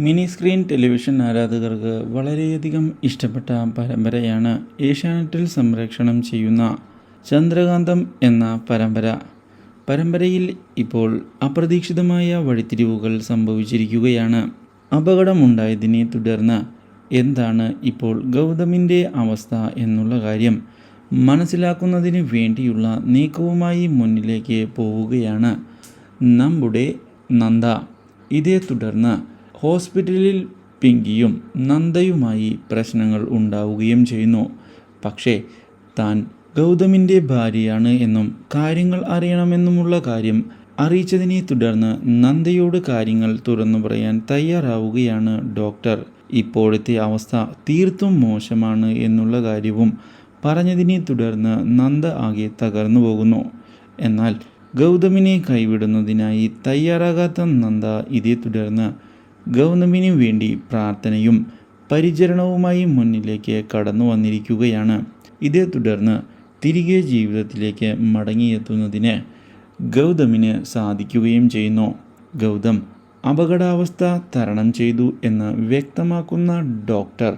Mini screen television ആരാധകർക്ക് വളരെയധികം ഇഷ്ടപ്പെട്ട പരമ്പരയാണ് ഏഷ്യാനെറ്റിൽ സംരക്ഷണം ചെയ്യുന്ന ചന്ദ്രകാന്തം എന്ന പരമ്പര. പരമ്പരയിൽ ഇപ്പോൾ അപ്രതീക്ഷിതമായ വഴിത്തിരിവുകൾ സംഭവിച്ചിരിക്കുകയാണ്. അപകടമുണ്ടായതിനെ തുടർന്ന് എന്താണ് ഇപ്പോൾ ഗൗതമിന്റെ അവസ്ഥ എന്നുള്ള കാര്യം മനസ്സിലാക്കുന്നതിന് വേണ്ടിയുള്ള നീക്കവുമായി മുന്നിലേക്ക് പോവുകയാണ് നമ്മുടെ നന്ദ. ഇതേ തുടർന്ന് ഹോസ്പിറ്റലിൽ പിങ്കിയും നന്ദയുമായി പ്രശ്നങ്ങൾ ഉണ്ടാവുകയും ചെയ്യുന്നു. പക്ഷേ താൻ ഗൗതമിന്റെ ഭാര്യയാണ് എന്നും കാര്യങ്ങൾ അറിയണമെന്നുമുള്ള കാര്യം അറിയിച്ചതിനെ തുടർന്ന് നന്ദയോട് കാര്യങ്ങൾ തുറന്നു പറയാൻ തയ്യാറാവുകയാണ് ഡോക്ടർ. ഇപ്പോഴത്തെ അവസ്ഥ തീർത്തും മോശമാണ് എന്നുള്ള കാര്യവും പറഞ്ഞതിനെ തുടർന്ന് നന്ദ ആകെ തകർന്നു പോകുന്നു. എന്നാൽ ഗൗതമിനെ കൈവിടുന്നതിനായി തയ്യാറാകാത്ത നന്ദ ഇതേ തുടർന്ന് ഗൗതമിന് വേണ്ടി പ്രാർത്ഥനയും പരിചരണവുമായി മുന്നിലേക്ക് കടന്നു വന്നിരിക്കുകയാണ്. ഇതേ തുടർന്ന് തിരികെ ജീവിതത്തിലേക്ക് മടങ്ങിയെത്തുന്നതിന് ഗൗതമിന് സാധിക്കുകയും ചെയ്യുന്നു. ഗൗതം അപകടാവസ്ഥ തരണം ചെയ്തു എന്ന് വ്യക്തമാക്കുന്ന ഡോക്ടർ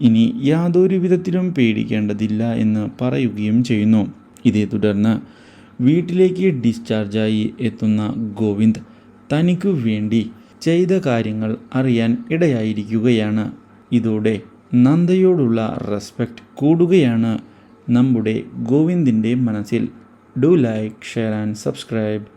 ഇനി യാതൊരു വിധത്തിലും പേടിക്കേണ്ടതില്ല എന്ന് പറയുകയും ചെയ്യുന്നു. ഇതേ തുടർന്ന് വീട്ടിലേക്ക് ഡിസ്ചാർജായി എത്തുന്ന ഗോവിന്ദ് തനിക്കു വേണ്ടി ചെയ്ത കാര്യങ്ങൾ അറിയാൻ ഇടയായിരിക്കുകയാണ്. ഇതോടെ നന്ദയോടുള്ള റെസ്പെക്റ്റ് കൂടുകയാണ് നമ്മുടെ ഗോവിന്ദിന്റെ മനസ്സിൽ. Do like share and subscribe